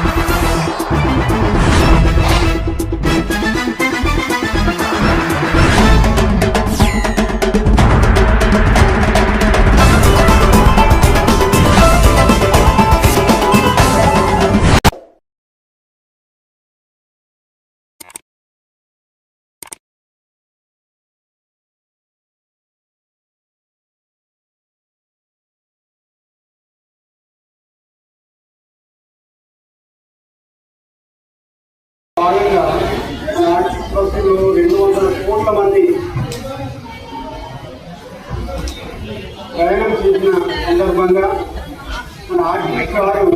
Música భాగంగా ఆర్థిక రెండు వందల కోట్ల మంది ప్రయాణం చేసిన సందర్భంగా మన ఆర్థిక వారు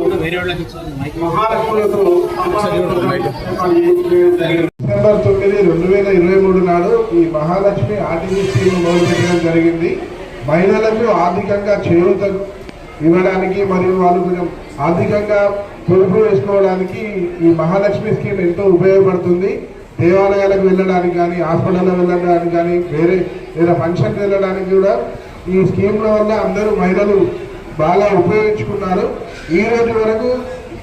మహాలక్ష్ములతో డిసెంబర్ తొమ్మిది రెండు వేల ఇరవై మూడు నాడు ఈ మహాలక్ష్మి ఆర్టీసీ స్కీమ్ మొదలుపెట్టడం జరిగింది. మహిళలకు ఆర్థికంగా చేయూత ఇవ్వడానికి మరియు వాళ్ళు కొంచెం ఆర్థికంగా పొదుపు వేసుకోవడానికి ఈ మహాలక్ష్మి స్కీమ్ ఎంతో ఉపయోగపడుతుంది. దేవాలయాలకు వెళ్ళడానికి కానీ హాస్పిటల్లో వెళ్ళడానికి కానీ వేరే వేరే ఫంక్షన్కి వెళ్ళడానికి కూడా ఈ స్కీమ్ల వల్ల అందరూ మహిళలు బాగా ఉపయోగించుకున్నారు ఈ రోజు వరకు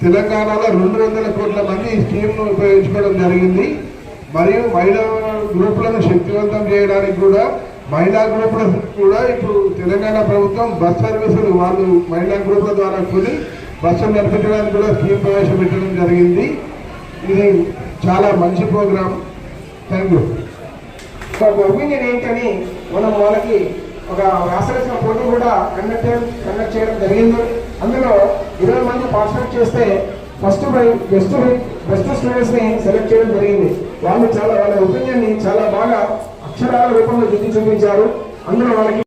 తెలంగాణలో రెండు వందల కోట్ల మంది ఈ స్కీమ్ను ఉపయోగించుకోవడం జరిగింది. మరియు మహిళా గ్రూపులను శక్తివంతం చేయడానికి కూడా మహిళా గ్రూపుల కూడా ఇప్పుడు తెలంగాణ ప్రభుత్వం బస్ సర్వీసులు వాళ్ళు మహిళా గ్రూపుల ద్వారా కొని బస్సులు నడిపించడానికి కూడా స్కీమ్ ప్రవేశపెట్టడం జరిగింది. ఇది చాలా మంచి ప్రోగ్రామ్. థ్యాంక్ యూ ఒక ఒపీనియన్ ఏంటని మనం వాళ్ళకి ఒక వ్యాసరచన పోటీ కూడా కండక్ట్ కండక్ట్ చేయడం జరిగింది. అందులో ఇరవై మంది పార్టిసిపేట్ చేస్తే ఫస్ట్ బై బెస్ట్ బెస్ట్ స్టూడెంట్స్ని సెలెక్ట్ చేయడం జరిగింది. వాళ్ళు చాలా వాళ్ళ ఒపీనియన్ని చాలా బాగా అక్షరాల రూపంలో దిద్ది చూపించారు. అందులో వాళ్ళకి